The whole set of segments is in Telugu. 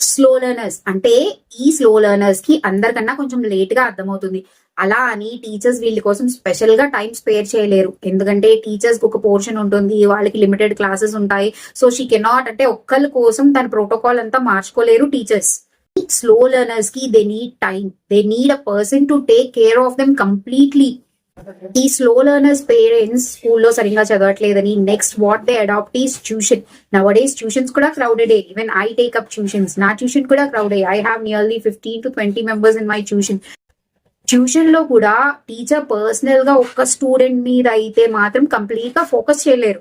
స్లో లెర్నర్స్ అంటే ఈ స్లో లెర్నర్స్కి అందరికన్నా కొంచెం లేట్గా అర్థమవుతుంది. అలా అని టీచర్స్ వీళ్ళ కోసం స్పెషల్గా టైం స్పేర్ చేయలేరు. ఎందుకంటే టీచర్స్ ఒక పోర్షన్ ఉంటుంది వాళ్ళకి లిమిటెడ్ క్లాసెస్ ఉంటాయి. సో షీ కెనాట్ అంటే ఒక్కళ్ళ కోసం తన ప్రోటోకాల్ అంతా మార్చుకోలేరు teachers slow లెర్నర్స్కి they need time they need a person to take care of them completely ఈ స్లో లెర్నర్స్ పేరెంట్స్ స్కూల్లో సరిగ్గా చదవట్లేదని next what they adapt is tuition nowadays tuitions కూడా crowded even I take up tuitions నా ట్యూషన్ కూడా crowded I have nearly fifteen to twenty members in my tuition ట్యూషన్లో కూడా టీచర్ పర్సనల్గా ఒక్క స్టూడెంట్ మీద అయితే మాత్రం కంప్లీట్గా ఫోకస్ చేయలేరు.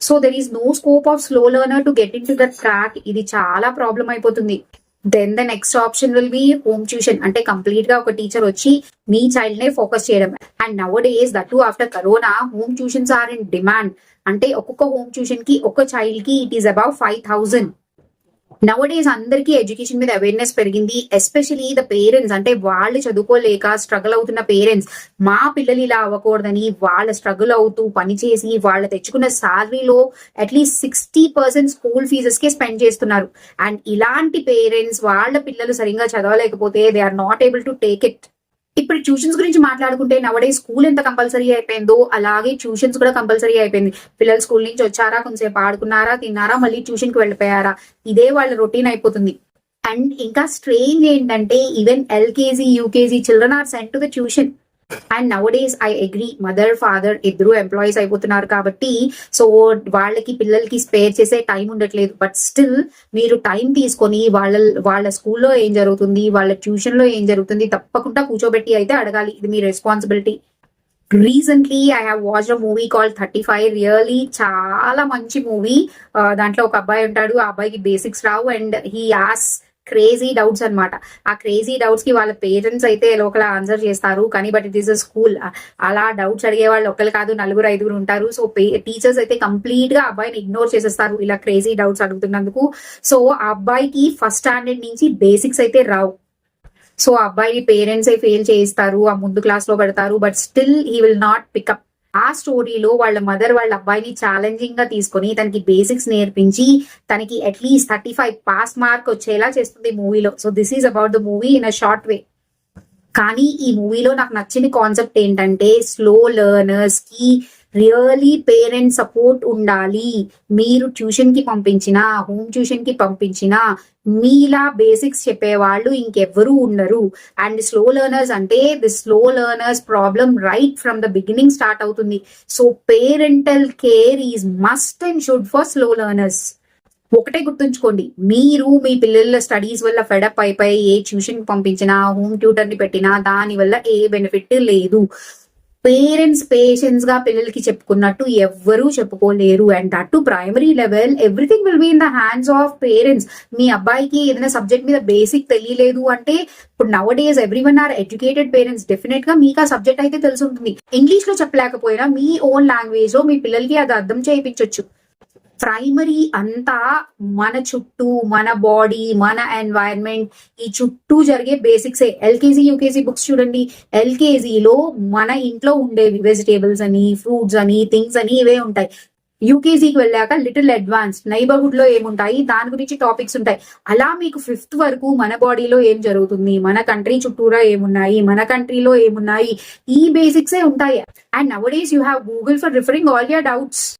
So there is no scope of slow learner to get in to the track ఇది చాలా ప్రాబ్లం అయిపోతుంది. Then the next option will be home tuition అంటే కంప్లీట్గా ఒక టీచర్ వచ్చి మీ చైల్డ్ నే ఫోకస్ చేయడం. And nowadays that too after corona home tuitions are in demand అంటే ఒక్కొక్క హోమ్ ట్యూషన్కి ఒక్క చైల్డ్కి it is about five thousand nowadays అందరికీ ఎడ్యుకేషన్ మీద అవేర్నెస్ పెరిగింది. ఎస్పెషలీ ద పేరెంట్స్ అంటే వాళ్ళు చదువుకోలేక స్ట్రగుల్ అవుతున్న పేరెంట్స్ మా పిల్లలు ఇలా అవ్వకూడదని వాళ్ళ స్ట్రగుల్ అవుతూ పనిచేసి వాళ్ళు తెచ్చుకున్న శాలరీలో at least sixty percent school ఫీజెస్కి spend చేస్తున్నారు. అండ్ ఇలాంటి పేరెంట్స్ వాళ్ళ పిల్లలు సరిగ్గా చదవలేకపోతే they are not able to take it ఇప్పుడు ట్యూషన్స్ గురించి మాట్లాడుకుంటే నవడే స్కూల్ ఎంత కంపల్సరీ అయిపోయిందో అలాగే ట్యూషన్స్ కూడా కంపల్సరీ అయిపోయింది. పిల్లలు స్కూల్ నుంచి వచ్చారా కొంచెంసేపు ఆడుకున్నారా తిన్నారా మళ్ళీ ట్యూషన్కి వెళ్ళిపోయారా? ఇదే వాళ్ళ రొటీన్ అయిపోతుంది. అండ్ ఇంకా స్ట్రేంజ్ ఏంటంటే even LKG UKG children are sent to the tuition and nowadays I agree mother father ఇద్దరు ఎంప్లాయీస్ అయిపోతున్నారు కాబట్టి సో వాళ్ళకి పిల్లలకి స్పేర్ చేసే టైం ఉండట్లేదు. బట్ స్టిల్ మీరు టైం తీసుకొని వాళ్ళ వాళ్ళ స్కూల్లో ఏం జరుగుతుంది వాళ్ళ ట్యూషన్లో ఏం జరుగుతుంది తప్పకుండా కూర్చోబెట్టి అయితే అడగాలి. ఇది మీ responsibility recently I have watch a movie call thirty five really చాలా మంచి మూవీ uh, దాంట్లో ఒక అబ్బాయి ఉంటాడు. ఆ అబ్బాయికి basics Rao. And he has crazy doubts అన్నమాట. ఆ క్రేజీ డౌట్స్కి వాళ్ళ పేరెంట్స్ అయితే లోకల్ ఆన్సర్ చేస్తారు. కానీ but it is a school అలా డౌట్స్ అడిగే వాళ్ళు ఒకరు కాదు నలుగురు ఐదుగురు ఉంటారు. సో టీచర్స్ అయితే కంప్లీట్గా అబ్బాయిని ఇగ్నోర్ చేసేస్తారు. ఇలా క్రేజీ డౌట్స్ అడుగుతున్నందుకు. సో ఆ అబ్బాయికి ఫస్ట్ స్టాండర్డ్ నుంచి బేసిక్స్ అయితే రావు. సో ఆ అబ్బాయి పేరెంట్స్ ఫెయిల్ చేయిస్తారు ఆ ముందు క్లాస్లో పెడతారు but still he will not pick up ఆ స్టోరీలో వాళ్ళ మదర్ వాళ్ళ అబ్బాయిని ఛాలెంజింగ్గా తీసుకొని తనకి బేసిక్స్ నేర్పించి తనకి at least thirty five pass mark వచ్చేలా చేస్తుంది మూవీలో. So this is about the movie in a short way కానీ ఈ మూవీలో నాకు నచ్చిన కాన్సెప్ట్ ఏంటంటే స్లో లెర్నర్స్కి రియలీ పేరెంట్ సపోర్ట్ ఉండాలి. మీరు ట్యూషన్కి పంపించినా హోమ్ ట్యూషన్కి పంపించినా మీలా బేసిక్స్ చెప్పేవాళ్ళు ఇంకెవ్వరూ ఉండరు. అండ్ స్లో లెర్నర్స్ అంటే the slow learners problem right from the beginning start అవుతుంది. So parental care is must and should for slow learners ఒకటే గుర్తుంచుకోండి. మీరు మీ పిల్లల స్టడీస్ వల్ల ఫెడప్ అయిపోయి ఏ ట్యూషన్ పంపించినా హోమ్ ట్యూటర్ని పెట్టినా దాని వల్ల ఏ బెనిఫిట్ లేదు. పేరెంట్స్ పేషెన్స్గా పిల్లలకి చెప్పుకున్నట్టు ఎవ్వరూ చెప్పుకోలేరు. And that too primary level everything will be in the hands of parents మీ అబ్బాయికి ఏదైనా సబ్జెక్ట్ మీద బేసిక్ తెలియలేదు అంటే ఇప్పుడు nowadays everyone are educated parents డెఫినెట్గా మీకు ఆ సబ్జెక్ట్ అయితే తెలిసి ఉంటుంది. ఇంగ్లీష్లో చెప్పలేకపోయినా మీ ఓన్ లాంగ్వేజ్లో మీ పిల్లలకి అది అర్థం చేయించవచ్చు ప్రైమరీ అంతా మన చుట్టూ మన బాడీ మన ఎన్వైరన్మెంట్ ఈ చుట్టూ జరిగే బేసిక్స్. ఎల్కేజీ యూకేజీ బుక్స్ చూడండి. ఎల్కేజీలో మన ఇంట్లో ఉండేవి వెజిటేబుల్స్ అని ఫ్రూట్స్ అని థింగ్స్ అని ఇవే ఉంటాయి. యూకేజీకి వెళ్ళాక లిటిల్ అడ్వాన్స్ నైబర్హుడ్లో ఏముంటాయి? దాని గురించి టాపిక్స్ ఉంటాయి. అలా మీకు ఫిఫ్త్ వరకు మన బాడీలో ఏం జరుగుతుంది? మన కంట్రీ చుట్టూరా ఏమున్నాయి? మన కంట్రీలో ఏమున్నాయి? ఈ బేసిక్సే ఉంటాయి. And nowadays you have Google for referring all your doubts.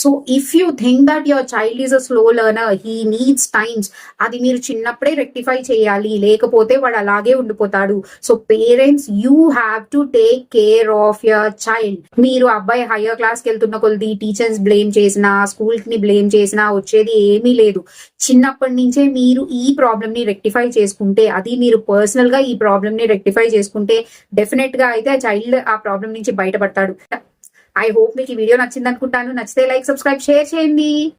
So if you think that your child is a slow learner he needs times అది మీరు చిన్నప్పుడే రెక్టిఫై చేయాలి. లేకపోతే వాడు అలాగే ఉండిపోతాడు. So parents you have to take care of your child మీరు అబ్బాయి హయ్యర్ క్లాస్కి వెళ్తున్న కొద్ది టీచర్స్ బ్లేమ్ చేసినా స్కూల్ని బ్లేమ్ చేసినా వచ్చేది ఏమీ లేదు. చిన్నప్పటి నుంచే మీరు ఈ ప్రాబ్లమ్ని రెక్టిఫై చేసుకుంటే అది మీరు పర్సనల్గా ఈ ప్రాబ్లమ్ని రెక్టిఫై చేసుకుంటే డెఫినెట్గా అయితే ఆ చైల్డ్ ఆ ప్రాబ్లం నుంచి బయటపడతాడు. ఐ హోప్ మీకు ఈ వీడియో నచ్చింది అనుకుంటాను నచ్చితే లైక్ సబ్స్క్రైబ్ షేర్ చేయండి.